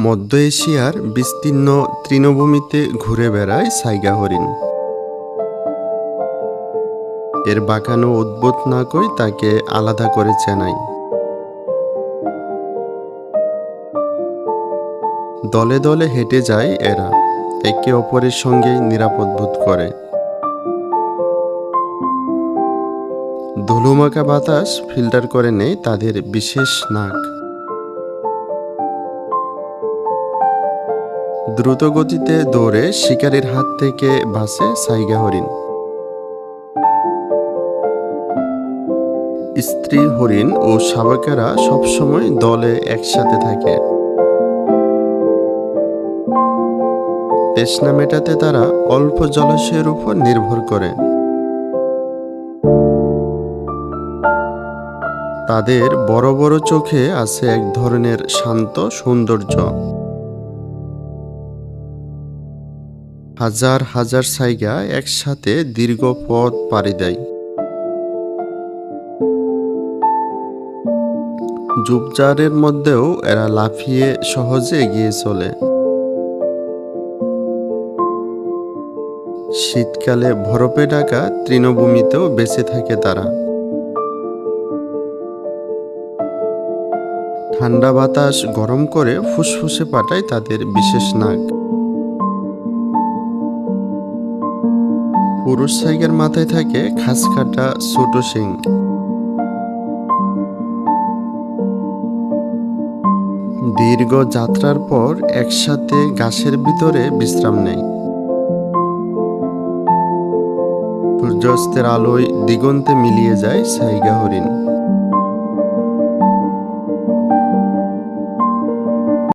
মধ্য এশিয়ার বিস্তীর্ণ তৃণভূমিতে ঘুরে বেড়ায় সাইগা হরিণ। এর বাঁকানো উদ্ভূত না কই তাকে আলাদা করে চেনাই দলে দলে হেঁটে যায় এরা, একে অপরের সঙ্গে নিরাপদ বোধ করে। ধুলোমাখা বাতাস ফিল্টার করে নেয় তাদের বিশেষ নাক। দ্রুত গতিতে দৌড়ে শিকারের হাত থেকে বাঁচে সাইগা হরিণ। স্ত্রী হরিণ ও শাবকেরা সবসময় দলে একসাথে থাকে। তৃষ্ণা মেটাতে তারা অল্প জলাশয়ের উপর নির্ভর করে। তাদের বড় বড় চোখে আছে এক ধরনের শান্ত সৌন্দর্য। হাজার হাজার সাইগা একসাথে দীর্ঘ পথ পাড়ি দেয়। ঝোপঝাড়ের মধ্যেও এরা লাফিয়ে সহজে এগিয়ে চলে। শীতকালে বরফে ঢাকা তৃণভূমিতেও বেঁচে থাকে তারা। ঠান্ডা বাতাস গরম করে ফুসফুসে পাঠায় তাদের বিশেষ নাক। পুরুষ সাইগের মাথায় থাকে, খাস কাটা ছোট শিং। দীর্ঘ যাত্রার পর একসাথে গাছের ভিতরে বিশ্রাম নেয়। সূর্যাস্তের আলোয় দিগন্তে মিলিয়ে যায় সাইগা হরিণ।